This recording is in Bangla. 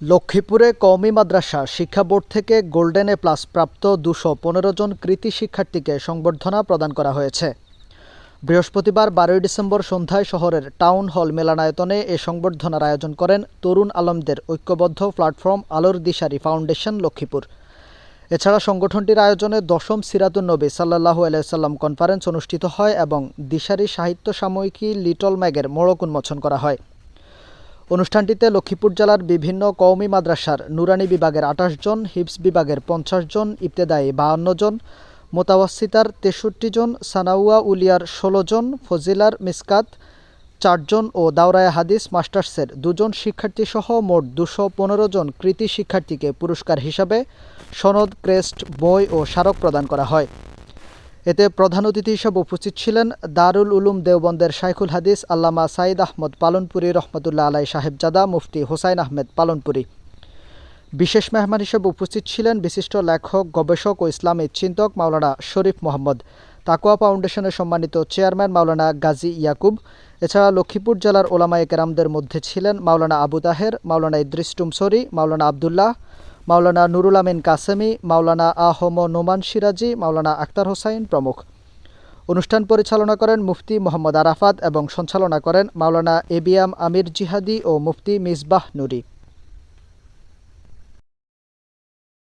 লক্ষ্মীপুরে কওমি মাদ্রাসা শিক্ষা বোর্ড থেকে গোল্ডেন এ প্লাস প্রাপ্ত দুশো পনেরো জন কৃতি শিক্ষার্থীকে সংবর্ধনা প্রদান করা হয়েছে। বৃহস্পতিবার বারোই ডিসেম্বর সন্ধ্যায় শহরের টাউন হল মেলানায়তনে এ সংবর্ধনার আয়োজন করেন তরুণ আলমদের ঐক্যবদ্ধ প্ল্যাটফর্ম আলোর দিশারি ফাউন্ডেশন লক্ষ্মীপুর। এছাড়া সংগঠনটির আয়োজনে দশম সিরাতুন নবী সাল্লাহু আলাইসাল্লাম কনফারেন্স অনুষ্ঠিত হয় এবং দিশারি সাহিত্য সাময়িকী লিটল ম্যাগের মোড়ক উন্মোচন করা হয়। অনুষ্ঠানটিতে লক্ষ্মীপুর জেলার বিভিন্ন কওমি মাদ্রাসার নুরানি বিভাগের আঠাশ জন হিপস বিভাগের পঞ্চাশ জন, ইবতেদায়ী বাহান্ন জন, মোতাওয়াসিতার তেষট্টি জন, সানাউয়া উলিয়ার ষোলো জন, ফজিলার মিসকাত চারজন ও দাওরায়া হাদিস মাস্টার্সের দুজন শিক্ষার্থীসহ মোট দুশো পনেরো জন কৃতি শিক্ষার্থীকে পুরস্কার হিসাবে সনদ, ক্রেস্ট, বই ও স্মারক প্রদান করা হয়। এতে প্রধান অতিথি হিসেবে উপস্থিত ছিলেন দারুল উলুম দেওবন্দের শাইখুল হাদিস, আল্লামা সাইদ আহমদ পালনপুরি রহমতুল্লাহ আলাই সাহেবজাদা, মুফতি হোসাইন আহমেদ পালনপুরি। বিশেষ মেহমান হিসেবে উপস্থিত ছিলেন বিশিষ্ট লেখক, গবেষক ও ইসলামী চিন্তক মাওলানা শরীফ মোহাম্মদ। তাকুয়া ফাউন্ডেশনের সম্মানিত চেয়ারম্যান মাওলানা গাজী ইয়াকুব। এছাড়া লক্ষ্মীপুর জেলার ওলামায়ে কেরামদের মধ্যে ছিলেন মাওলানা আবু তাহের, মাওলানা ইদ্রিস টুমসরি, মাওলানা আবদুল্লাহ মাওলানা নুরুল আমিন কাসেমি, মাওলানা আহম নোমান সিরাজি, মাওলানা আক্তার হোসাইন প্রমুখ। অনুষ্ঠান পরিচালনা করেন মুফতি মোহাম্মদ আরাফাত এবং সঞ্চালনা করেন মাওলানা এবিএম আমির জিহাদি ও মুফতি মিসবাহ নুরি।